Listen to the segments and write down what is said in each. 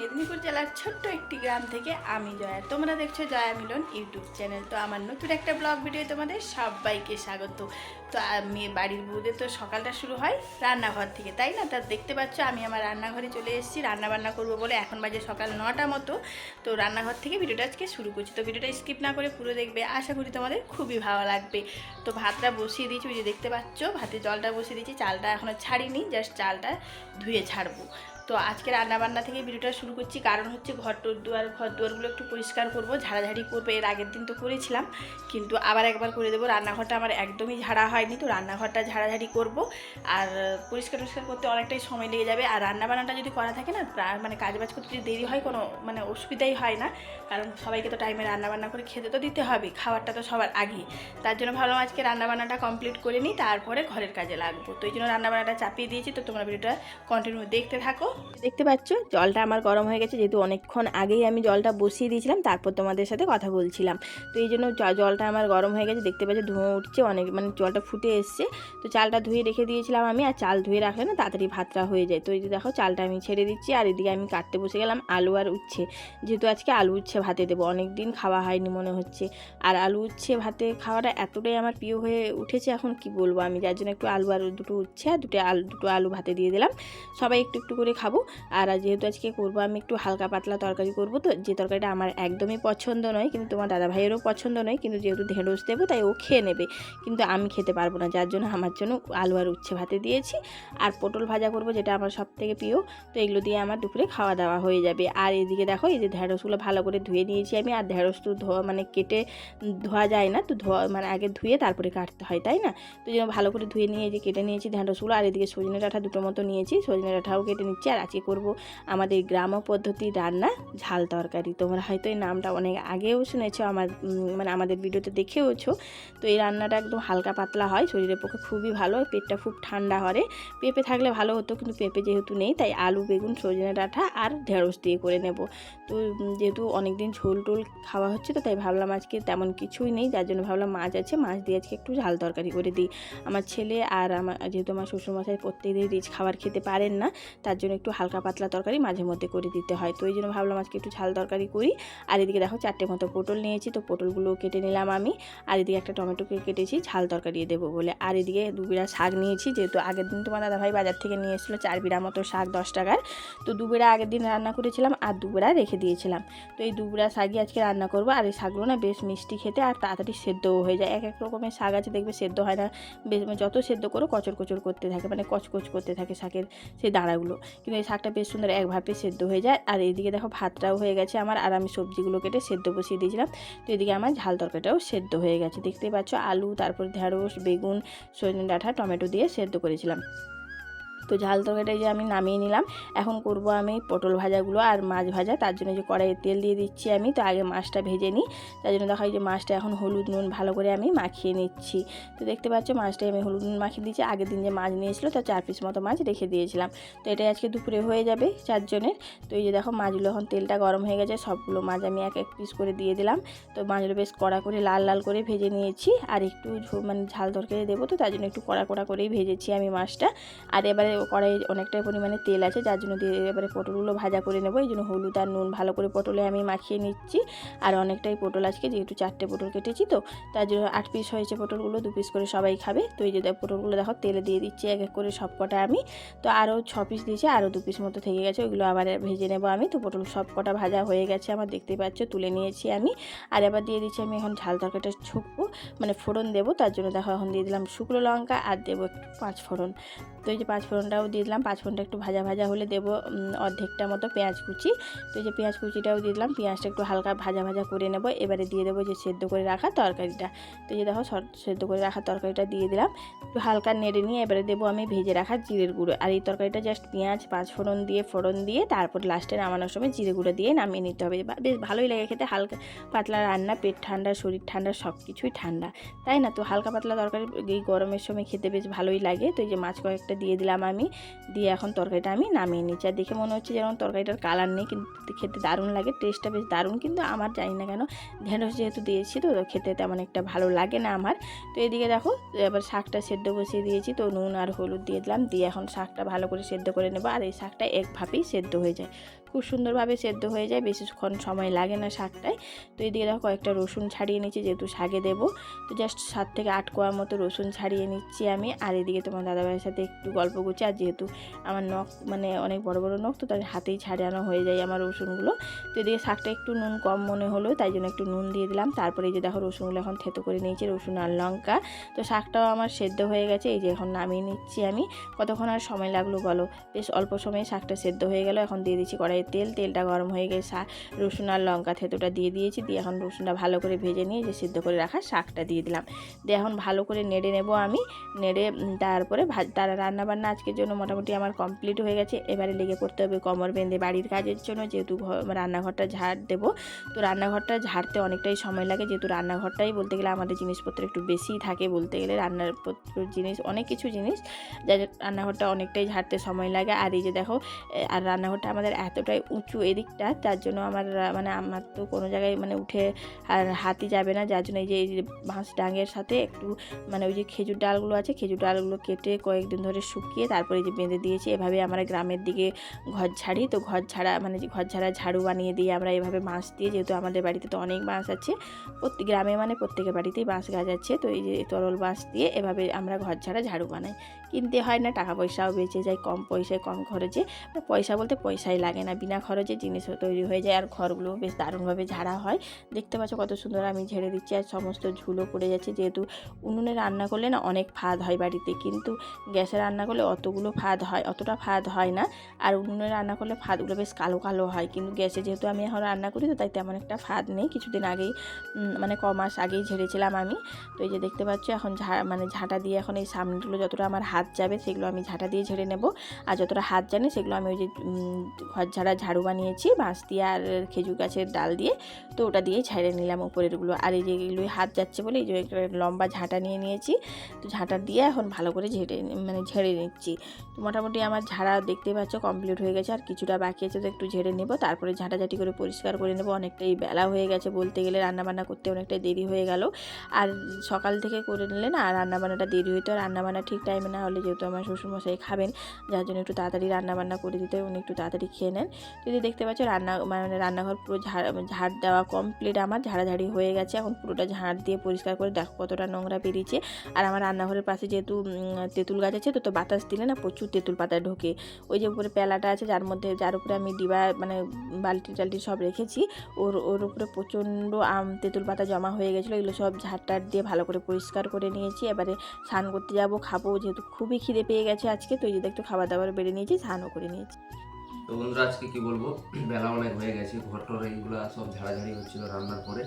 মেদিনীপুর জেলার ছোট্ট একটি গ্রাম থেকে আমি জয়া। তোমরা দেখছ জয়া মিলন ইউটিউব চ্যানেল। তো আমার নতুন একটা ব্লগ ভিডিও তোমাদের সবাইকে স্বাগত। তো আমি বাড়ির বউদের তো সকালটা শুরু হয় রান্নাঘর থেকে, তাই না? তা দেখতে পাচ্ছ আমি আমার রান্নাঘরে চলে এসেছি রান্না বান্না করব বলে এখন বাজে সকাল নটা মতো। তো রান্নাঘর থেকে ভিডিওটা আজকে শুরু করছি। তো ভিডিওটা স্কিপ না করে পুরো দেখবে, আশা করি তোমাদের খুবই ভালো লাগবে। তো ভাতটা বসিয়ে দিয়েছি, ওই যে দেখতে পাচ্ছ, ভাতে জলটা বসিয়ে দিয়েছি, চালটা এখনও ছাড়িনি, জাস্ট চালটা ধুয়ে ছাড়বো। তো আজকে রান্নাবান্না থেকে ভিডিওটা শুরু করছি। কারণ হচ্ছে ঘর টর দুয়ার, ঘর দুয়ারগুলো একটু পরিষ্কার করব, ঝাড়াঝাড়ি করব। এর আগের দিন তো করেছিলাম, কিন্তু আবার একবার করে দেবো। রান্নাঘরটা আমার একদমই ঝাড়া হয়নি, তো রান্নাঘরটা ঝাড়াঝাড়ি করব। আর পরিষ্কার টরিষ্কার করতে অনেকটাই সময় লেগে যাবে। আর রান্নাবান্নাটা যদি করা থাকে না মানে কাজবাজ করতে যদি দেরি হয়, কোনো মানে অসুবিধাই হয় না। কারণ সবাইকে তো টাইমে রান্নাবান্না করে খেতে তো দিতে হবে, খাবারটা তো সবার আগে। তার জন্য ভাবলাম আজকে রান্নাবান্নাটা কমপ্লিট করে নিই, তারপরে ঘরের কাজে লাগবো। তো এই জন্য রান্নাবান্নাটা চাপিয়ে দিয়েছি। তো তোমরা ভিডিওটা কন্টিনিউ দেখতে থাকো। দেখতে পাচ্ছ? জলটা আমার গরম হয়ে গেছে, যেহেতু অনেকক্ষণ আগেই আমি জলটা বসিয়ে দিয়েছিলাম, তারপর তোমাদের সাথে কথা বলছিলাম। তো এই জন্য জলটা আমার গরম হয়ে গেছে, দেখতে পাচ্ছ ধোঁয়া উঠছে, অনেক মানে জলটা ফুটে এসছে। তো চালটা ধুয়ে রেখে দিয়েছিলাম আমি, আর চাল ধুয়ে রাখলে না তাড়াতাড়ি ভাতটা হয়ে যায়। তো এই দেখো, চালটা আমি ছেড়ে দিচ্ছি, আর এদিকে আমি কাটতে বসে গেলাম আলু আর উচ্ছে। যেহেতু আজকে আলু উচ্ছে ভাতে দেবো অনেক দিন খাওয়া হয়নি মনে হচ্ছে। আর আলু উচ্ছে ভাতে খাওয়াটা এতটাই আমার প্রিয় হয়ে উঠেছে, এখন কি বলব আমি? যার জন্য একটু আলু আর দুটো উচ্ছে আর দুটো আলু দুটো আলু ভাতে দিয়ে দিলাম। সবাই একটু একটু করে খাব। আর যেহেতু আজকে করব, আমি একটু হালকা পাতলা তরকারি করব তো, যে তরকারিটা আমার একদমই পছন্দ নয়, কিন্তু তোমার দাদা ভাইয়েরও পছন্দ নয়, কিন্তু যেহেতু ঢেঁড়স দেবো তাই ও খেয়ে নেবে। কিন্তু আমি খেতে পারব না, যার জন্য আমার জন্য আলু আর উচ্ছে ভাতে দিয়েছি। আর পটল ভাজা করব, যেটা আমার সব থেকে প্রিয়, তো এগুলো দিয়ে আমার দুপুরে খাওয়া দাওয়া হয়ে যাবে। আর এদিকে দেখো, এই যে ঢেঁড়সগুলো ভালো করে ধুয়ে নিয়েছি আমি, আর ঢেঁড়স তো ধোয়া মানে কেটে ধোয়া যায় না, তো ধোয়া মানে আগে ধুয়ে তারপরে কাটতে হয়, তাই না? তো জন্য ভালো করে ধুয়ে নিয়ে যে কেটে নিয়েছি ঢেঁড়সগুলো, আর এদিকে সজনে ডাঁটা দুটো মতো নিয়েছি, সজনে ডাঁটাও কেটে নিচ্ছি। আর আজকে করব আমাদের গ্রাম্য পদ্ধতির রান্না ঝাল তরকারি। তোমরা হয়তো এই নামটা অনেক আগেও শুনেছো, আমার মানে আমাদের ভিডিওতে দেখেওছো। তো এই রান্নাটা একদম হালকা পাতলা হয়, শরীরের পক্ষে খুবই ভালো, পেটটা খুব ঠান্ডা করে পেঁপে থাকলে ভালো হতো, কিন্তু পেঁপে যেহেতু নেই, তাই আলু, বেগুন, সজনে ডাঁটা আর ঢেঁড়স দিয়ে করে নেব। তো যেহেতু অনেক দিন ঝোল টোল খাওয়া হচ্ছে, তো তাই ভাবলাম আজকে তেমন কিছুই নেই, যার জন্য ভাবলাম মাছ আছে, মাছ দিয়ে আজকে একটু ঝাল তরকারি করে দিই। আমার ছেলে আর আমার, যেহেতু আমার শ্বশুরমশাই প্রত্যেকদিন রিচ খাবার খেতে পারেন না, তার জন্য একটু হালকা পাতলা তরকারি মাঝে মধ্যে করে দিতে হয়। তো এই জন্য ভাবলাম আজকে একটু ঝাল তরকারি করি। আর এদিকে দেখো চারটে মতো পটল নিয়েছি, তো পটলগুলো কেটে নিলাম আমি। আর এদিকে একটা টমেটোকে কেটেছি, ঝাল তরকারি দেবো বলে। আর এদিকে দু বিড়া শাক নিয়েছি, যেহেতু আগের দিন তোমার দাদাভাই বাজার থেকে নিয়ে এসেছিল চার বিড়া মতো শাক দশ টাকার। তো দু বিড়া আগের দিন রান্না করেছিলাম আর দু বিড়া রেখে দিয়েছিলাম। তো এই দু বিড়া শাকই আজকে রান্না করব। আর এই শাকগুলো না বেশ মিষ্টি খেতে আর তাড়াতাড়ি সেদ্ধও হয়ে যায়। এক এক রকমের শাক আছে, দেখবে সেদ্ধ হয় না। বেশ মানে যত সেদ্ধ করো কচর কচর করতে থাকে মানে কচকচ করতে থাকে শাকের সেই দাঁড়াগুলো কিন্তু এই শাকটা বেশ সুন্দর এক ভাপে সেদ্ধ হয়ে যায়। আর এইদিকে দেখো ভাতটাও হয়ে গেছে আমার, আর আমি সবজিগুলো কেটে সেদ্ধ বসিয়ে দিয়েছিলাম। তো এদিকে আমার ঝাল তরকারিটাও সেদ্ধ হয়ে গেছে। দেখতেই পাচ্ছ, আলু, তারপর ঢেঁড়স, বেগুন, সজনে ডাঁটা, টমেটো দিয়ে সেদ্ধ করেছিলাম। তো ঝাল তরকারিটা যে আমি নামিয়ে নিলাম, এখন করব আমি পটল ভাজাগুলো আর মাছ ভাজা। তার জন্য যে কড়াইয়ে তেল দিয়ে দিচ্ছি আমি, তো আগে মাছটা ভেজে নিই। তার জন্য দেখা যে মাছটা এখন হলুদ নুন ভালো করে আমি মাখিয়ে নিচ্ছি। তো দেখতে পাচ্ছ মাছটাই আমি হলুদ নুন মাখিয়ে দিয়েছি। আগের দিন যে মাছ নিয়েছিল তার চার পিস মতো মাছ রেখে দিয়েছিলাম। তো এটাই আজকে দুপুরে হয়ে যাবে চারজনের। তো এই যে দেখো মাছগুলো এখন তেলটা গরম হয়ে গেছে, সবগুলো মাছ আমি এক এক পিস করে দিয়ে দিলাম। তো মাছগুলো বেশ কড়া করে লাল লাল করে ভেজে নিয়েছি। আর একটু মানে ঝাল তরকারি দেবো তো তার জন্য একটু কড়া কড়া করেই ভেজেছি আমি মাছটা। আর এবারে কড়াই অনেকটাই পরিমাণে তেল আছে, যার জন্য দিয়ে এবারে পটলগুলো ভাজা করে নেব। এই জন্য হলুদ আর নুন ভালো করে পটলে আমি মাখিয়ে নিচ্ছি। আর অনেকটাই পটল আজকে, যেহেতু চারটে পটল কেটেছি তো, তার জন্য আট পিস হয়েছে পটলগুলো, দু পিস করে সবাই খাবে। তো এই যে পটলগুলো দেখো, তেলে দিয়ে দিচ্ছি এক এক করে সব কটা আমি। তো আরও ছ পিস দিয়েছি, আরও দু পিস মতো থেকে গেছে, ওইগুলো আবার ভেজে নেব আমি। তো পটল সব কটা ভাজা হয়ে গেছে আমার দেখতেই পাচ্ছ, তুলে নিয়েছি আমি। আর এবার দিয়ে দিচ্ছি আমি এখন ঝাল তরকারিটা ছুকবো মানে ফোড়ন দেবো, তার জন্য দেখো এখন দিয়ে দিলাম শুকনো লঙ্কা, আর দেবো একটু পাঁচ ফোড়ন। তো এই যে পাঁচ ফোড়নটাও দিয়ে দিলাম, পাঁচ ফোড়নটা একটু ভাজা ভাজা হলে দেবো অর্ধেকটা মতো পেঁয়াজ কুচি। তো এই যে পেঁয়াজ কুচিটাও দিয়ে দিলাম, পেঁয়াজটা একটু হালকা ভাজা ভাজা করে নেব, এবারে দিয়ে দেবো যে সেদ্ধ করে রাখা তরকারিটা। তো যে দেখো সেদ্ধ করে রাখা তরকারিটা দিয়ে দিলাম, একটু হালকা নেড়ে নিয়ে এবারে দেবো আমি ভেজে রাখা জিরের গুঁড়ো। আর এই তরকারিটা জাস্ট পেঁয়াজ, পাঁচ ফোড়ন দিয়ে ফোড়ন দিয়ে, তারপর লাস্টে নামানোর সময় জিরে গুঁড়ো দিয়ে নামিয়ে নিতে হবে। বেশ ভালোই লাগে খেতে, হালকা পাতলা রান্না, পেট ঠান্ডা, শরীর ঠান্ডা সব কিছুই ঠান্ডা। তাই না? তো হালকা পাতলা তরকারি এই গরমের সময় খেতে বেশ ভালোই লাগে। তো এই যে মাছ কয়েকটা দিয়ে দিলাম আমি, দিয়ে এখন তরকারিটা আমি নামিয়ে নিচ্ছি। আর দেখে মনে হচ্ছে যেমন তরকারিটার কালার নেই, কিন্তু খেতে দারুণ লাগে টেস্টটা বেশ দারুণ, কিন্তু আমার জানি না কেন, ঢেঁড়স যেহেতু দিয়েছি তো খেতে তেমন একটা ভালো লাগে না আমার। তো এদিকে দেখো, এবার শাকটা সেদ্ধ বসিয়ে দিয়েছি, তো নুন আর হলুদ দিয়ে দিলাম, দিয়ে এখন শাকটা ভালো করে সেদ্ধ করে নেব, আর এই শাকটা একভাবেই সেদ্ধ হয়ে যায়। খুব সুন্দরভাবে সেদ্ধ হয়ে যায়, বেশিক্ষণ সময় লাগে না শাকটায়। তো এদিকে দেখো কয়েকটা রসুন ছাড়িয়ে নিচ্ছি যেহেতু শাকে দেবো। তো জাস্ট সাত থেকে আট কোয়া মতো রসুন ছাড়িয়ে নিচ্ছি আমি। আর এদিকে তোমার দাদাভাইয়ের সাথে একটু গল্প করছি। আর যেহেতু আমার নখ মানে অনেক বড় বড় নখ, তো তার হাতেই ছাড়ানো হয়ে যায় আমার রসুনগুলো। তো এদিকে শাকটা একটু নুন কম মনে হলো, তাই জন্য একটু নুন দিয়ে দিলাম। তারপরে এই যে দেখো রসুনগুলো এখন থেতো করে নিয়েছি, রসুন আর লঙ্কা। তো শাকটাও আমার সেদ্ধ হয়ে গেছে, এই যে এখন নামিয়ে নিচ্ছি আমি। কতক্ষণ আর সময় লাগল বলো? বেশ অল্প সময়ে শাকটা সেদ্ধ হয়ে গেল, এখন দিয়ে দিচ্ছি কড়াইয়ে তেল, তেলটা গরম হয়ে শা- রসুন আর লঙ্কা থেতোটা দিয়ে দিয়েছি, দিয়ে এখন রসুনটা ভালো করে ভেজে নিয়ে যে সিদ্ধ করে রাখা শাকটা দিয়ে দিলাম। দিয়ে এখন ভালো করে নেড়ে নেব আমি, নেড়ে তারপরে তারা রান্নাবান্না আজকের জন্য মোটামুটি আমার কমপ্লিট হয়ে গেছে। এবারে লেগে পড়তে হবে কোমর বেঁধে বাড়ির কাজের জন্য, যেহেতু রান্নাঘরটা ঝাড় দেবো। তো রান্নাঘরটা ঝাড়তে অনেকটাই সময় লাগে, যেহেতু রান্নাঘরটাই বলতে গেলে আমাদের জিনিসপত্র একটু বেশিই থাকে বলতে গেলে রান্নার জিনিস, অনেক কিছু জিনিস যার রান্নাঘরটা অনেকটাই ঝাড়তে সময় লাগে। আর এই যে দেখো আর রান্নাঘরটা আমাদের এতটাই উঁচু এদিকটা, তার জন্য আমার মানে আমার তো কোনো জায়গায় মানে উঠে আর হাতি যাবে না, যার জন্য এই যে এই যে বাঁশ ডাঙের সাথে একটু মানে ওই যে খেজুর ডালগুলো আছে, খেজুর ডালগুলো কেটে কয়েকদিন ধরে শুকিয়ে তারপরে যে বেঁধে দিয়েছি, এভাবে আমরা গ্রামের দিকে ঘর ঝাড়ি, তো ঘর ঝাড়া মানে যে ঘর ঝাড়া ঝাড়ু বানিয়ে দিয়ে আমরা এভাবে বাঁশ দিয়ে, যেহেতু আমাদের বাড়িতে তো অনেক বাঁশ আছে, প্রত্যেক গ্রামে মানে প্রত্যেকের বাড়িতেই বাঁশ গাছ আছে, তো এই যে তরল বাঁশ দিয়ে এভাবে আমরা ঘর ঝাড়া ঝাড়ু বানাই। কিনতে হয় না, টাকা পয়সাও বেঁচে যায়, কম পয়সায়, কম খরচে। পয়সা বলতে পয়সাই লাগে না, বিনা খরচে জিনিস তৈরি হয়ে যায়। আর ঘরগুলো বেশ দারুণভাবে ঝাড়া হয়। দেখতে পাচ্ছ কত সুন্দর আমি ঝেড়ে দিচ্ছি আর সমস্ত ঝুলো পড়ে যাচ্ছে। যেহেতু উনুনে রান্না করলে না অনেক ফাঁদ হয় বাড়িতে, কিন্তু গ্যাসে রান্না করলে অতগুলো ফাঁদ হয়, অতটা ফাঁদ হয় না। আর উনুনে রান্না করলে ফাঁদগুলো বেশ কালো কালো হয়, কিন্তু গ্যাসে যেহেতু আমি এখন রান্না করি তো তাই তেমন একটা ফাঁদ নেই। কিছুদিন আগেই মানে ক মাস আগেই ঝেড়েছিলাম আমি। তো এই যে দেখতে পাচ্ছ এখন ঝা মানে ঝাঁটা দিয়ে এখন এই সামনেগুলো যতটা আমার হাত যাবে সেগুলো আমি ঝাঁটা দিয়ে ঝেড়ে নেব। আর যতটা হাত জানে সেগুলো আমি ওই যে ঘর ঝাড়া ঝাড়ু বানিয়েছি বাঁশ দিয়ে আর খেজুর গাছের ডাল দিয়ে। তো ওটা দিয়ে ঝেড়ে নিলাম উপরেরগুলো। আর এই যে এগুলো হাত যাচ্ছে বলে এই যে একটা লম্বা ঝাঁটা নিয়ে নিয়েছি। তো ঝাঁটা দিয়ে এখন ভালো করে ঝেড়ে মানে ঝেড়ে নিচ্ছি। তো মোটামুটি আমার ঝাড়া দেখতে পাচ্ছ কমপ্লিট হয়ে গেছে। আর কিছুটা বাকি আছে তো একটু ঝেড়ে নেব। তারপরে ঝাঁটাঝাঁটি করে পরিষ্কার করে নেব। অনেকটাই বেলা হয়ে গেছে বলতে গেলে। রান্নাবান্না করতে অনেকটাই দেরি হয়ে গেল। আর সকাল থেকে করে নিলে না রান্নাবান্নাটা দেরি হইতো। রান্নাবান্না ঠিক টাইমে না হলে যেহেতু আমার শ্বশুরমশাই খাবেন, যার জন্য একটু তাড়াতাড়ি রান্নাবান্না করে দিতে উনি একটু তাড়াতাড়ি খেয়ে নেন। যদি দেখতে পাচ্ছ রান্না মানে রান্নাঘর পুরো ঝাড় ঝাড় দেওয়া কমপ্লিট আমার, ঝাড়াঝাড়ি হয়ে গেছে। এখন পুরোটা ঝাড় দিয়ে পরিষ্কার করে দেখো কতটা নোংরা বেরিয়েছে। আর আমার রান্নাঘরের পাশে যেহেতু তেঁতুল গাছ আছে, তো তো বাতাস দিলে না প্রচুর তেঁতুল পাতা ঢোকে। ওই যে উপরে পেলাটা আছে, যার মধ্যে, যার উপরে আমি ডিবা মানে বালতি টালটি সব রেখেছি, ওর ওর উপরে প্রচণ্ড আম, তেঁতুল পাতা জমা হয়ে গেছিল। এগুলো সব ঝাড়টার দিয়ে ভালো করে পরিষ্কার করে নিয়েছি। এবারে স্নান করতে যাব, খাব, যেহেতু খুবই খিদে পেয়ে গেছে আজকে, তো এই যে একটু খাবার দাবার বেড়ে নিয়েছি, স্নানও করে নিয়েছি। তো বন্ধুরা, আজকে কি বলব? বেলা অনেক হয়ে গেছে, ঘর টর এইগুলো সব ঝাড়াঝাড়ি হচ্ছিল রান্নার পরে।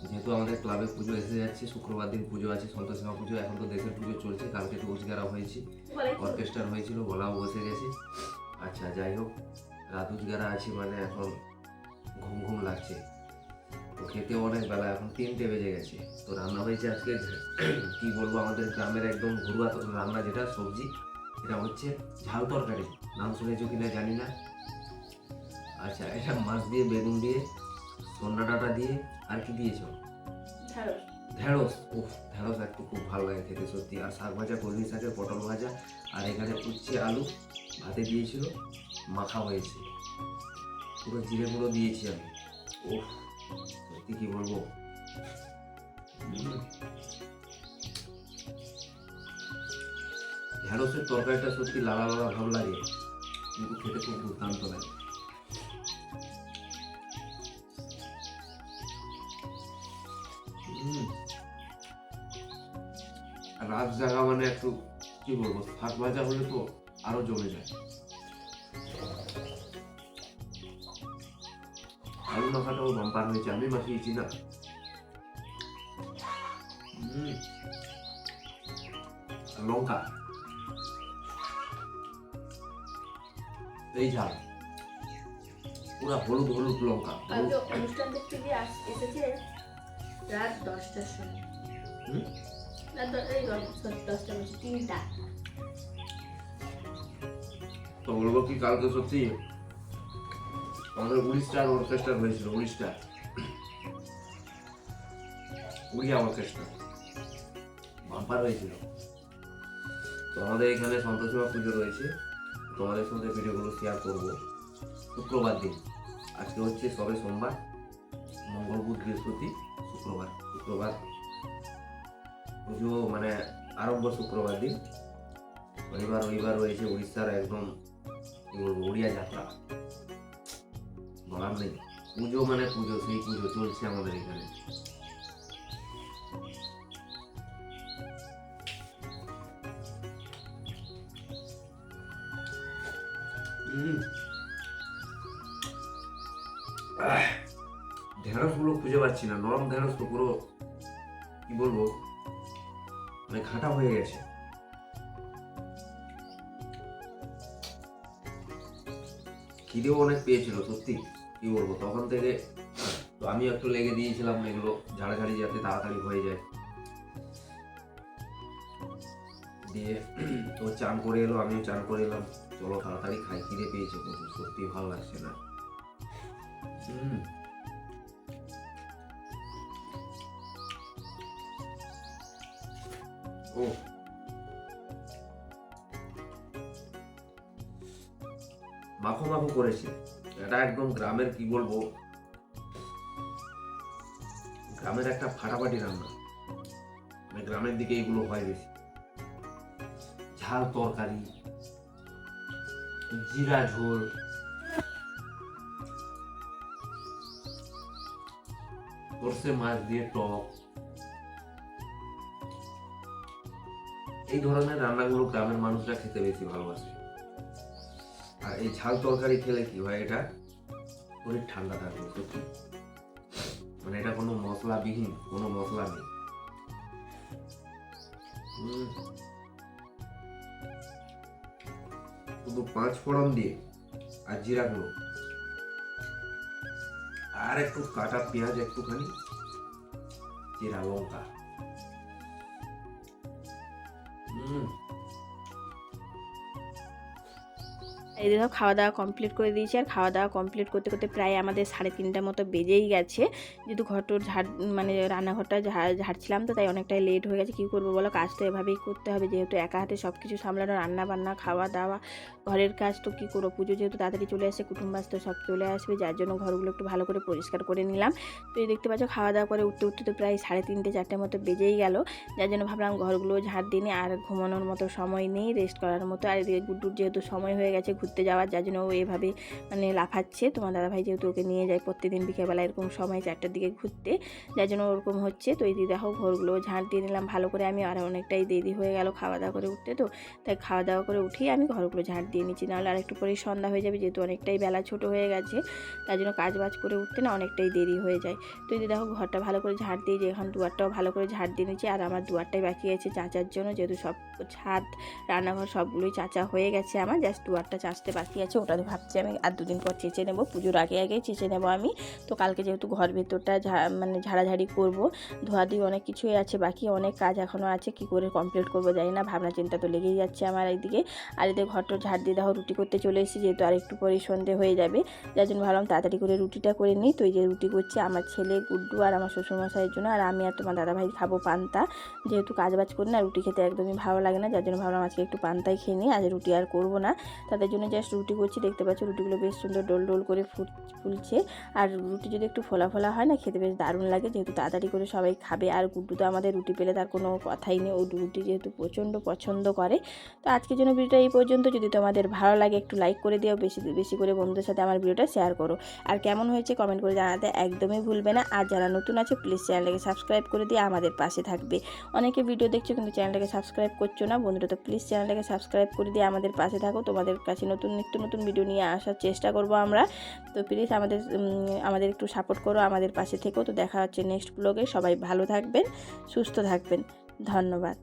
যেহেতু আমাদের ক্লাবে পুজো এসে যাচ্ছে, শুক্রবার দিন পুজো আছে, সন্তোষীমা পুজো, এখন তো দেশের পুজো চলছে, কালকে তো উজগারা হয়েছে, অর্কেস্ট্রার হয়েছিল গলাও বসে গেছে। আচ্ছা যাই হোক, রাত উজগারা আছে মানে এখন ঘুম ঘুম লাগছে। খেতে অনেক বেলা এখন তিনটে বেজে গেছে। তো রান্না হয়েছে আজকে কি বলব আমাদের গ্রামের একদম ঘরোয়া তো রান্না যেটা সবজি এটা হচ্ছে ঝাল তরকারি। নাম শুনেছো কিনা জানি না। আচ্ছা এটা মাছ দিয়ে বেগুন দিয়ে সন্না ডাটা দিয়ে আর কি দিয়েছ? ঢেঁড়স? উফ ঢেঁড়স একটু খুব ভালো লাগে খেতে সত্যি। আর শাক ভাজা কলমি শাকের পটল ভাজা আর এখানে উচ্ছে আলু ভাতে দিয়েছিল মাখা হয়েছে। পুরো জিরে গুঁড়ো দিয়েছি আমি। উফ। সত্যি কি বলব? উম। ঢেঁড়সের তরকারিটা সত্যি লালা লালা ভালো লাগে, কিন্তু খেতে খুব দুর্দান্ত লাগে। রাত জাগা মানে একটু, কি বলব শাক ভাজা হলে তো আরও জমে যায়। মাখাটাও বাম্পার হয়েছে আমি মাখিয়েছি না। লঙ্কা এই ঝাল পুরা হলুদ হলুদ লঙ্কা অনুষ্ঠান দেখতে গিয়ে এসেছে রাত দশটার সময় এই দশটা বলছি তিনটা তো বলব কি কালকে সত্যি আমাদের উড়িষ্যার অর্কেস্ট্রা হয়েছিল উড়িষ্যা উড়িয়া অর্কেস্ট্রা বাম্পার হয়েছিল। তো আমাদের এখানে সন্তোষীমা পুজো রয়েছে। তোমাদের সাথে ভিডিওগুলো শেয়ার করব। শুক্রবার দিন। আজকে হচ্ছে সবে সোমবার। মঙ্গল বুধ বৃহস্পতি শুক্রবার। শুক্রবার পুজো মানে আরম্ভ শুক্রবার দিন। রবিবার রবিবার রয়েছে উড়িষ্যার একদম উড়িয়া যাত্রা। বলার নেই পুজো মানে পুজো সেই পুজো চলছে আমাদের এখানে। হুম। আহ, ঢেঁড়সগুলো খুঁজে পাচ্ছি না নরম ঢেঁড়স তো পুরো কি বলব মানে ঘাটা হয়ে গেছে। খিদেও অনেক পেয়েছিল সত্যি। কি বলব, তখন থেকে তো আমি একটু লেগে দিয়েছিলাম এগুলো, ঝাড়াঝাড়ি যাতে তাড়াতাড়ি হয়ে যায়। দিয়ে ও চান করে এলো, আমিও চান করে এলাম। চলো তাড়াতাড়ি খাই, খিদে পেয়েছে প্রচুর, সত্যি ভালো লাগছে না। ও। মাখো মাখো করেছে। এটা একদম গ্রামের, কি বলব? গ্রামের একটা ফাটাফাটি রান্না। মানে গ্রামের দিকে এগুলো হয় বেশি। ঝাল তরকারি, জিরা ঝোল। সর্ষে মাছ দিয়ে টক। এই ধরনের রান্নাগুলো গ্রামের মানুষরা খেতে বেশি ভালোবাসে। আর এই ঝাল তরকারি খেলে কি হয় এটা? শরীর ঠান্ডা থাকবে সত্যি। মানে এটা কোনো মশলাবিহীন, কোনো মশলা নেই। শুধু পাঁচ ফোড়ন দিয়ে আর জিরা গুঁড়ো। আর একটু কাটা পেঁয়াজ একটুখানি, জিরা লঙ্কা। এই দেখো খাওয়া দাওয়া কমপ্লিট করে দিয়েছি। আর খাওয়া দাওয়া কমপ্লিট করতে করতে প্রায় আমাদের সাড়ে তিনটার মতো বেজেই গেছে। যেহেতু ঘরটোর ঝাড় মানে রান্নাঘরটা ঝাড় ঝাড়ছিলাম তো, তাই অনেকটাই লেট হয়ে গেছে। কী করব বলো? কাজ তো এভাবেই করতে হবে। যেহেতু একা হাতে সব কিছু সামলানো রান্না বান্না খাওয়া দাওয়া ঘরের কাজ তো কী করব? পুজো যেহেতু তাড়াতাড়ি চলে আসে কুটুম্বাস তো সব চলে আসবে। যার জন্য ঘরগুলো একটু ভালো করে পরিষ্কার করে নিলাম। তো এই দেখতে পাচ্ছ খাওয়া দাওয়া করে উঠতে উঠতে তো প্রায় সাড়ে তিনটে, চারটের মতো বেজেই গেল। যার জন্য ভাবলাম ঘরগুলো ঝাড় দিয়ে নিই আর ঘুমানোর মতো সময় নেই রেস্ট করার মতো। আর এদিকে গুড্ডুর যেহেতু সময় হয়ে গেছে ঘুরতে যাওয়ার, যার জন্য ও এভাবে মানে লাফাচ্ছে। তোমার দাদাভাই যেহেতু ওকে নিয়ে যায় প্রত্যেকদিন বিকেলবেলা এরকম সময় চারটার দিকে ঘুরতে, যার জন্য ওরকম হচ্ছে। তো এই দেখো ঘরগুলো ঝাঁট দিয়ে নিলাম, ভালো করে আমি আর অনেকটাই দেরি হয়ে গেল খাওয়া দাওয়া করে উঠতে তো। তাই খাওয়া দাওয়া করে উঠেই আমি ঘরগুলো ঝাঁট দিয়ে নিচ্ছি। নাহলে আর একটু পরেই সন্ধ্যা হয়ে যাবে, যেহেতু অনেকটাই বেলা ছোট হয়ে গেছে। তার জন্য কাজ বাজ করে উঠতে না অনেকটাই দেরি হয়ে যায়। তো এই দেখো ঘরটা ভালো করে ঝাঁট দিয়ে যে এখন দুয়ারটাও ভালো করে ঝাঁট দিয়ে নিচ্ছি। আর আমার দুয়ারটাই বাকি আছে চাচার জন্য, যেহেতু সব ছাদ, রান্নাঘর সবগুলোই চাচা হয়ে গেছে আমার, জাস্ট দুয়ারটা চাচতে বাকি আছে, ওটা তো ভাবছি আমি আর দুদিন পর চেঁচে নেব, পুজোর আগে আগেই চেঁচে নেব আমি। তো কালকে যেহেতু ঘর ভেতরটা মানে ঝাড়াঝাড়ি করব ধোয়াধুয়ি অনেক কিছুই আছে, বাকি অনেক কাজ এখনও আছে, কি করে কমপ্লিট করব জানি না, ভাবনা চিন্তা তো লেগেই যাচ্ছে আমার একদিকে আর এদিকে ঘরটা ঝাড় দিয়ে দেখো রুটি করতে চলে এসেছি, যেহেতু আর একটু পরেই সন্ধে হয়ে যাবে, যার জন্য ভাবলাম তাড়াতাড়ি করে রুটিটা করে নিই। তো এই যে রুটি করছে আমার ছেলে গুড্ডু আর আমার শ্বশুরমশাইয়ের জন্য, আর আমি আর তোমার দাদাভাই খাব পান্তা। যেহেতু কাজ বাজ করি না, রুটি খেতে একদমই ভালো লাগে না, যার জন্য ভাবলাম আজকে একটু পান্তাই খেয়ে নিই, আজ রুটি আর করব না, তাদের জন্য জাস্ট রুটি করছি, দেখতে পাচ্ছ রুটিগুলো বেশ সুন্দর ডোল ডোল করে ফুট, ফুলছে। আর রুটি যদি একটু ফোলা ফোলা হয় না, খেতে বেশ দারুণ লাগে, যেহেতু তাড়াতাড়ি করে সবাই খাবে। আর গুড্ডু তো আমাদের রুটি পেলে তার কোনো কথাই নেই, ও রুটি যেহেতু প্রচণ্ড পছন্দ করে। তো আজকের জন্য ভিডিওটা এই পর্যন্ত। যদি তোমাদের ভালো লাগে, একটু লাইক করে দিও, বেশি বেশি করে বন্ধুদের সাথে আমার ভিডিওটা শেয়ার করো। আর কেমন হয়েছে কমেন্ট করে জানাতে একদমই ভুলবে না। আর যারা নতুন আছে প্লিজ চ্যানেলটাকে সাবস্ক্রাইব করে দিয়ে আমাদের পাশে থাকবে। অনেকে ভিডিও দেখছ, কিন্তু চ্যানেলটাকে সাবস্ক্রাইব করছ না। বন্ধুরা, তো প্লিজ চ্যানেলটাকে সাবস্ক্রাইব করে দিয়ে আমাদের পাশে থাকো। তোমাদের কাছে নতুন নিত্য নতুন ভিডিও নিয়ে আসার চেষ্টা করব আমরা। তো প্লিজ আমাদের আমাদের একটু সাপোর্ট করো, আমাদের পাশে থেকেও তো দেখা হচ্ছে নেক্সট ব্লগে সবাই ভালো থাকবেন, সুস্থ থাকবেন। ধন্যবাদ।